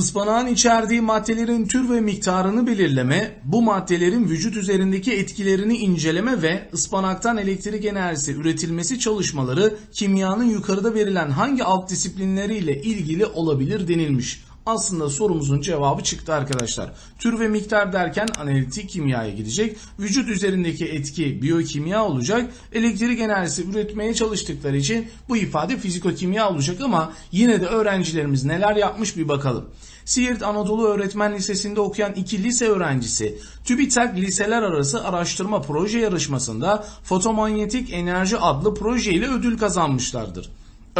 Ispanağın içerdiği maddelerin tür ve miktarını belirleme, bu maddelerin vücut üzerindeki etkilerini inceleme ve ıspanaktan elektrik enerjisi üretilmesi çalışmaları kimyanın yukarıda verilen hangi alt disiplinleriyle ilgili olabilir denilmiş. Aslında sorumuzun cevabı çıktı arkadaşlar. Tür ve miktar derken analitik kimyaya gidecek. Vücut üzerindeki etki biyokimya olacak. Elektrik enerjisi üretmeye çalıştıkları için bu ifade fizikokimya olacak ama yine de öğrencilerimiz neler yapmış bir bakalım. Siirt Anadolu Öğretmen Lisesi'nde okuyan iki lise öğrencisi TÜBİTAK Liseler Arası Araştırma Proje Yarışması'nda Fotomanyetik Enerji adlı proje ile ödül kazanmışlardır.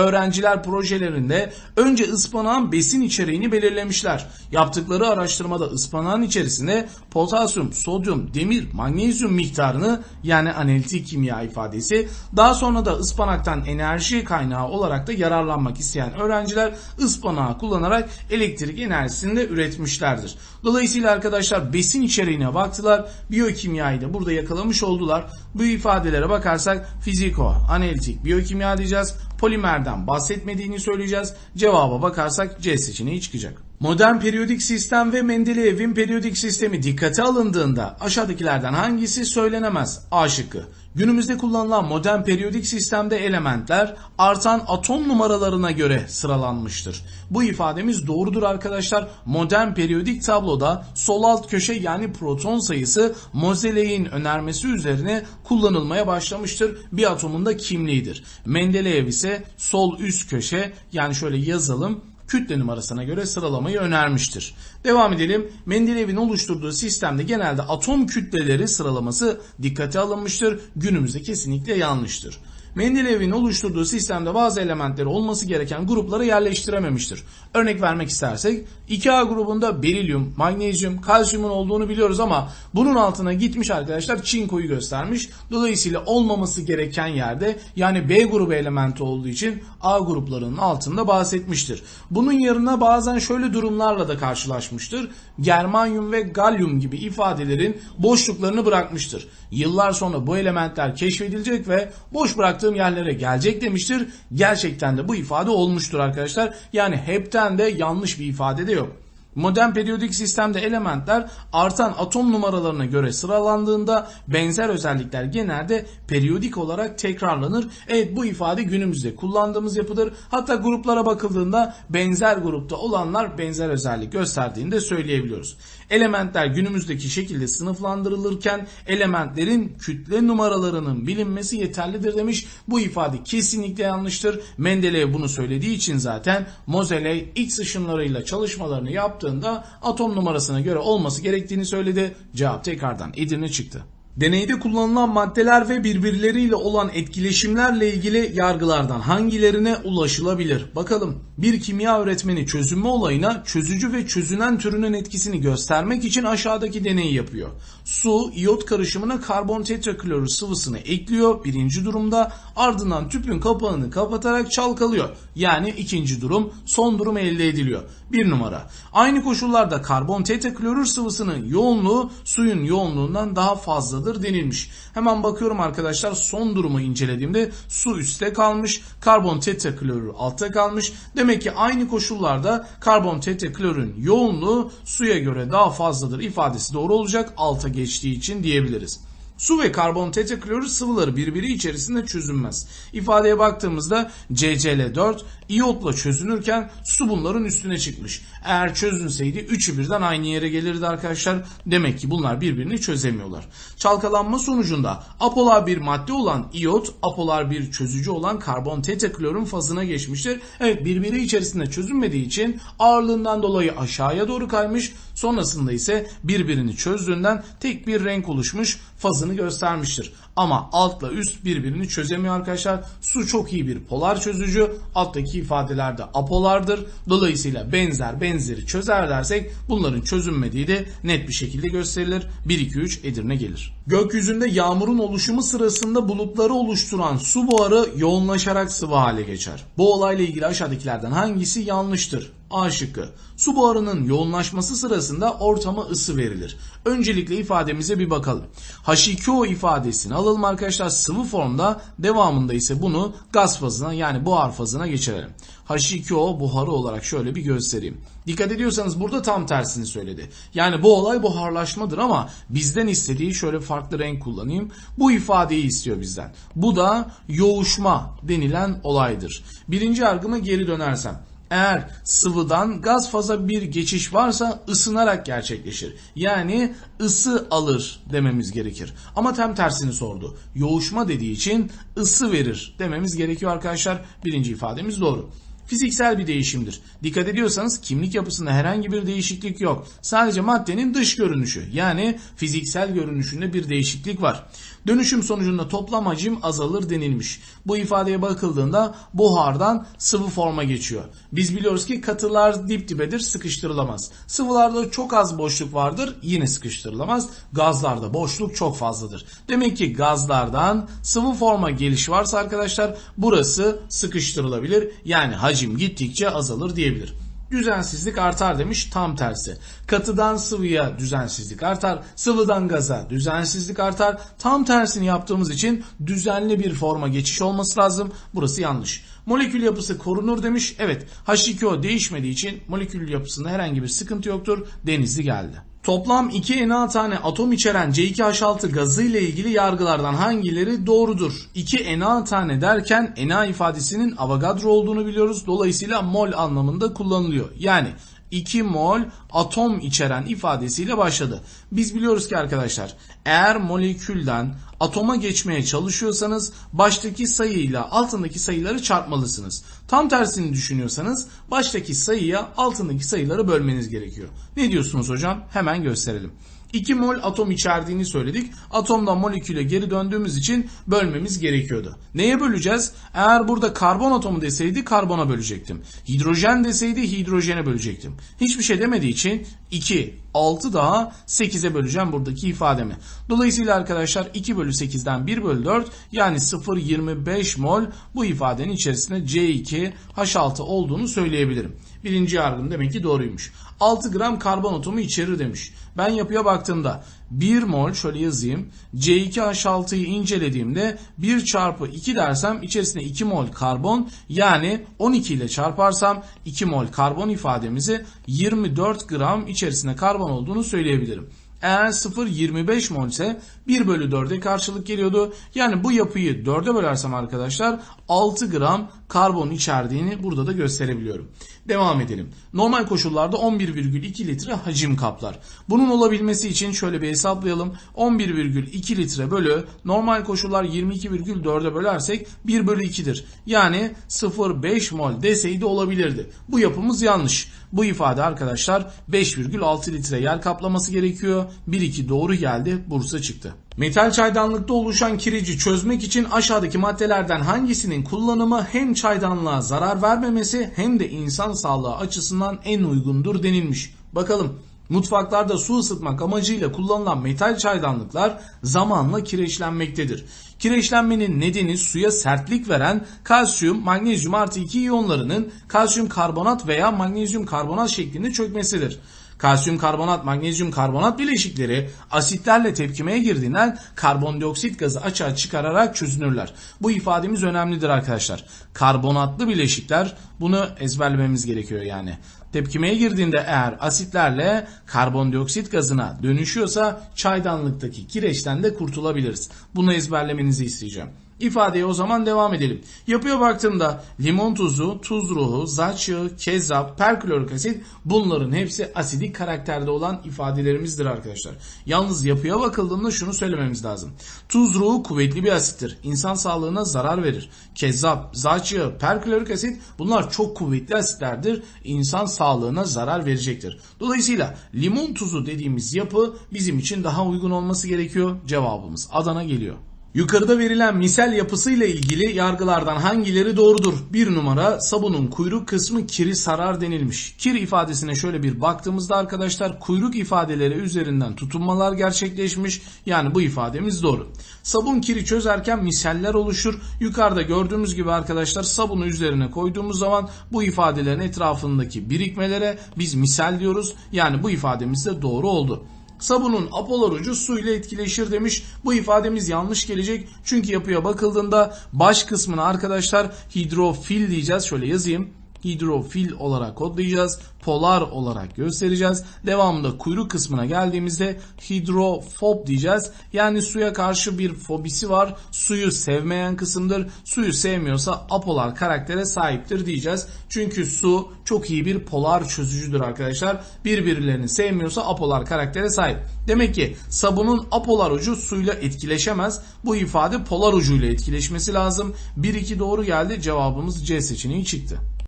Öğrenciler projelerinde önce ıspanağın besin içeriğini belirlemişler. Yaptıkları araştırmada ıspanağın içerisinde potasyum, sodyum, demir, magnezyum miktarını yani analitik kimya ifadesi daha sonra da ıspanaktan enerji kaynağı olarak da yararlanmak isteyen öğrenciler ıspanağı kullanarak elektrik enerjisini de üretmişlerdir. Dolayısıyla arkadaşlar besin içeriğine baktılar. Biyokimyayı da burada yakalamış oldular. Bu ifadelere bakarsak fiziko, analitik, biyokimya diyeceğiz polimerden bahsetmediğini söyleyeceğiz. Cevaba bakarsak C seçeneği çıkacak. Modern periyodik sistem ve Mendeleyev'in periyodik sistemi dikkate alındığında aşağıdakilerden hangisi söylenemez? A şıkkı. Günümüzde kullanılan modern periyodik sistemde elementler artan atom numaralarına göre sıralanmıştır. Bu ifademiz doğrudur arkadaşlar. Modern periyodik tabloda sol alt köşe yani proton sayısı Moseley'in önermesi üzerine kullanılmaya başlamıştır. Bir atomun da kimliğidir. Mendeleev ise sol üst köşe yani şöyle yazalım kütle numarasına göre sıralamayı önermiştir. Devam edelim. Mendeleyev'in oluşturduğu sistemde genelde atom kütleleri sıralaması dikkate alınmıştır. Günümüzde kesinlikle yanlıştır. Mendeleyev'in oluşturduğu sistemde bazı elementleri olması gereken gruplara yerleştirememiştir. Örnek vermek istersek 2A grubunda berilyum, magnezyum, kalsiyumun olduğunu biliyoruz ama bunun altına gitmiş arkadaşlar çinkoyu göstermiş. Dolayısıyla olmaması gereken yerde yani B grubu elementi olduğu için A gruplarının altında bahsetmiştir. Bunun yerine bazen şöyle durumlarla da karşılaşmıştır. Germanyum ve galyum gibi ifadelerin boşluklarını bırakmıştır. Yıllar sonra bu elementler keşfedilecek ve boş bıraktığım yerlere gelecek demiştir. Gerçekten de bu ifade olmuştur arkadaşlar. Yani hepten de yanlış bir ifade de yok. Modern periyodik sistemde elementler artan atom numaralarına göre sıralandığında benzer özellikler genelde periyodik olarak tekrarlanır. Evet bu ifade günümüzde kullandığımız yapıdır. Hatta gruplara bakıldığında benzer grupta olanlar benzer özellik gösterdiğini de söyleyebiliyoruz. Elementler günümüzdeki şekilde sınıflandırılırken elementlerin kütle numaralarının bilinmesi yeterlidir demiş. Bu ifade kesinlikle yanlıştır. Mendeleev bunu söylediği için zaten Moseley X ışınlarıyla çalışmalarını yaptığında atom numarasına göre olması gerektiğini söyledi. Cevap tekrardan Edirne çıktı. Deneyde kullanılan maddeler ve birbirleriyle olan etkileşimlerle ilgili yargılardan hangilerine ulaşılabilir? Bakalım. Bir kimya öğretmeni çözünme olayına çözücü ve çözünen türünün etkisini göstermek için aşağıdaki deneyi yapıyor. Su, iyot karışımına karbon tetraklorür sıvısını ekliyor birinci durumda ardından tüpün kapağını kapatarak çalkalıyor. Yani ikinci durum son durum elde ediliyor. Bir numara. Aynı koşullarda karbon tetraklorür sıvısının yoğunluğu suyun yoğunluğundan daha fazladır denilmiş. Hemen bakıyorum arkadaşlar son durumu incelediğimde su üstte kalmış, karbon tetraklorür altta kalmış. Demek ki aynı koşullarda karbon tetraklorürün yoğunluğu suya göre daha fazladır ifadesi doğru olacak alta geçtiği için diyebiliriz. Su ve karbon tetraklorür sıvıları birbiri içerisinde çözünmez. İfadeye baktığımızda CCl4 iyotla çözünürken su bunların üstüne çıkmış. Eğer çözünseydi üçü birden aynı yere gelirdi arkadaşlar. Demek ki bunlar birbirini çözemiyorlar. Çalkalanma sonucunda apolar bir madde olan iyot, apolar bir çözücü olan karbon tetraklorun fazına geçmiştir. Evet birbiri içerisinde çözünmediği için ağırlığından dolayı aşağıya doğru kaymış. Sonrasında ise birbirini çözdüğünden tek bir renk oluşmuş fazını göstermiştir. Ama altla üst birbirini çözemiyor arkadaşlar. Su çok iyi bir polar çözücü. Alttaki ifadelerde apolardır. Dolayısıyla benzer benzeri çözer dersek bunların çözünmediği de net bir şekilde gösterilir. 1 2 3 Edirne gelir. Gökyüzünde yağmurun oluşumu sırasında bulutları oluşturan su buharı yoğunlaşarak sıvı hale geçer. Bu olayla ilgili aşağıdakilerden hangisi yanlıştır? A şıkkı. Su buharının yoğunlaşması sırasında ortama ısı verilir. Öncelikle ifademize bir bakalım. H2O ifadesini alalım arkadaşlar sıvı formda devamında ise bunu gaz fazına yani buhar fazına geçirelim. H2O buharı olarak şöyle bir göstereyim. Dikkat ediyorsanız burada tam tersini söyledi. Yani bu olay buharlaşmadır ama bizden istediği şöyle farklı renk kullanayım. Bu ifadeyi istiyor bizden. Bu da yoğuşma denilen olaydır. Birinci yargıma geri dönersem. Eğer sıvıdan gaz faza bir geçiş varsa ısınarak gerçekleşir. Yani ısı alır dememiz gerekir. Ama tam tersini sordu. Yoğuşma dediği için ısı verir dememiz gerekiyor arkadaşlar. Birinci ifademiz doğru fiziksel bir değişimdir. Dikkat ediyorsanız kimlik yapısında herhangi bir değişiklik yok. Sadece maddenin dış görünüşü yani fiziksel görünüşünde bir değişiklik var. Dönüşüm sonucunda toplam hacim azalır denilmiş. Bu ifadeye bakıldığında buhardan sıvı forma geçiyor. Biz biliyoruz ki katılar dip dibedir sıkıştırılamaz. Sıvılarda çok az boşluk vardır yine sıkıştırılamaz. Gazlarda boşluk çok fazladır. Demek ki gazlardan sıvı forma geliş varsa arkadaşlar burası sıkıştırılabilir. Yani hacim gittikçe azalır diyebilir. Düzensizlik artar demiş tam tersi. Katıdan sıvıya düzensizlik artar, sıvıdan gaza düzensizlik artar. Tam tersini yaptığımız için düzenli bir forma geçiş olması lazım. Burası yanlış. Molekül yapısı korunur demiş. Evet H2O değişmediği için molekül yapısında herhangi bir sıkıntı yoktur. Denizli geldi. Toplam 2 Na tane atom içeren C2H6 gazı ile ilgili yargılardan hangileri doğrudur? 2 Na tane derken Na ifadesinin Avogadro olduğunu biliyoruz. Dolayısıyla mol anlamında kullanılıyor. Yani 2 mol atom içeren ifadesiyle başladı. Biz biliyoruz ki arkadaşlar eğer molekülden atoma geçmeye çalışıyorsanız baştaki sayıyla altındaki sayıları çarpmalısınız. Tam tersini düşünüyorsanız baştaki sayıya altındaki sayıları bölmeniz gerekiyor. Ne diyorsunuz hocam? Hemen gösterelim. 2 mol atom içerdiğini söyledik. Atomdan moleküle geri döndüğümüz için bölmemiz gerekiyordu. Neye böleceğiz? Eğer burada karbon atomu deseydi karbona bölecektim. Hidrojen deseydi hidrojene bölecektim. Hiçbir şey demediği için 2, 6 daha 8'e böleceğim buradaki ifademi. Dolayısıyla arkadaşlar 2 bölü 8'den 1 bölü 4 yani 0,25 mol bu ifadenin içerisinde C2 H6 olduğunu söyleyebilirim. Birinci yargım demek ki doğruymuş. 6 gram karbon atomu içerir demiş. Ben yapıya baktığımda 1 mol şöyle yazayım. C2H6'yı incelediğimde 1 çarpı 2 dersem içerisinde 2 mol karbon yani 12 ile çarparsam 2 mol karbon ifademizi 24 gram içerisinde karbon olduğunu söyleyebilirim. Eğer 0,25 mol ise 1 bölü 4'e karşılık geliyordu. Yani bu yapıyı 4'e bölersem arkadaşlar 6 gram karbon içerdiğini burada da gösterebiliyorum. Devam edelim. Normal koşullarda 11,2 litre hacim kaplar. Bunun olabilmesi için şöyle bir hesaplayalım. 11,2 litre bölü normal koşullar 22,4'e bölersek 1 bölü 2'dir. Yani 0,5 mol deseydi olabilirdi. Bu yapımız yanlış. Bu ifade arkadaşlar 5,6 litre yer kaplaması gerekiyor. 1-2 doğru geldi. Bursa çıktı. Metal çaydanlıkta oluşan kireci çözmek için aşağıdaki maddelerden hangisinin kullanımı hem çaydanlığa zarar vermemesi hem de insan sağlığı açısından en uygundur denilmiş. Bakalım Mutfaklarda su ısıtmak amacıyla kullanılan metal çaydanlıklar zamanla kireçlenmektedir. Kireçlenmenin nedeni suya sertlik veren kalsiyum, magnezyum artı 2 iyonlarının kalsiyum karbonat veya magnezyum karbonat şeklinde çökmesidir. Kalsiyum karbonat, magnezyum karbonat bileşikleri asitlerle tepkimeye girdiğinden karbondioksit gazı açığa çıkararak çözünürler. Bu ifademiz önemlidir arkadaşlar. Karbonatlı bileşikler bunu ezberlememiz gerekiyor yani. Tepkimeye girdiğinde eğer asitlerle karbondioksit gazına dönüşüyorsa çaydanlıktaki kireçten de kurtulabiliriz. Bunu ezberlemenizi isteyeceğim. İfadeye o zaman devam edelim. Yapıya baktığımda limon tuzu, tuz ruhu, zaç yağı, kezzap, perklorik asit bunların hepsi asidik karakterde olan ifadelerimizdir arkadaşlar. Yalnız yapıya bakıldığında şunu söylememiz lazım. Tuz ruhu kuvvetli bir asittir. İnsan sağlığına zarar verir. Kezzap, zaç yağı, perklorik asit bunlar çok kuvvetli asitlerdir. İnsan sağlığına zarar verecektir. Dolayısıyla limon tuzu dediğimiz yapı bizim için daha uygun olması gerekiyor. Cevabımız Adana geliyor. Yukarıda verilen misal yapısıyla ilgili yargılardan hangileri doğrudur? Bir numara sabunun kuyruk kısmı kiri sarar denilmiş. Kir ifadesine şöyle bir baktığımızda arkadaşlar kuyruk ifadeleri üzerinden tutunmalar gerçekleşmiş. Yani bu ifademiz doğru. Sabun kiri çözerken misaller oluşur. Yukarıda gördüğümüz gibi arkadaşlar sabunu üzerine koyduğumuz zaman bu ifadelerin etrafındaki birikmelere biz misal diyoruz. Yani bu ifademiz de doğru oldu. Sabunun apolar ucu su ile etkileşir demiş. Bu ifademiz yanlış gelecek. Çünkü yapıya bakıldığında baş kısmına arkadaşlar hidrofil diyeceğiz. Şöyle yazayım. Hidrofil olarak kodlayacağız. Polar olarak göstereceğiz. Devamında kuyruk kısmına geldiğimizde hidrofob diyeceğiz. Yani suya karşı bir fobisi var. Suyu sevmeyen kısımdır. Suyu sevmiyorsa apolar karaktere sahiptir diyeceğiz. Çünkü su çok iyi bir polar çözücüdür arkadaşlar. Birbirlerini sevmiyorsa apolar karaktere sahip. Demek ki sabunun apolar ucu suyla etkileşemez. Bu ifade polar ucuyla etkileşmesi lazım. 1-2 doğru geldi. Cevabımız C seçeneği çıktı.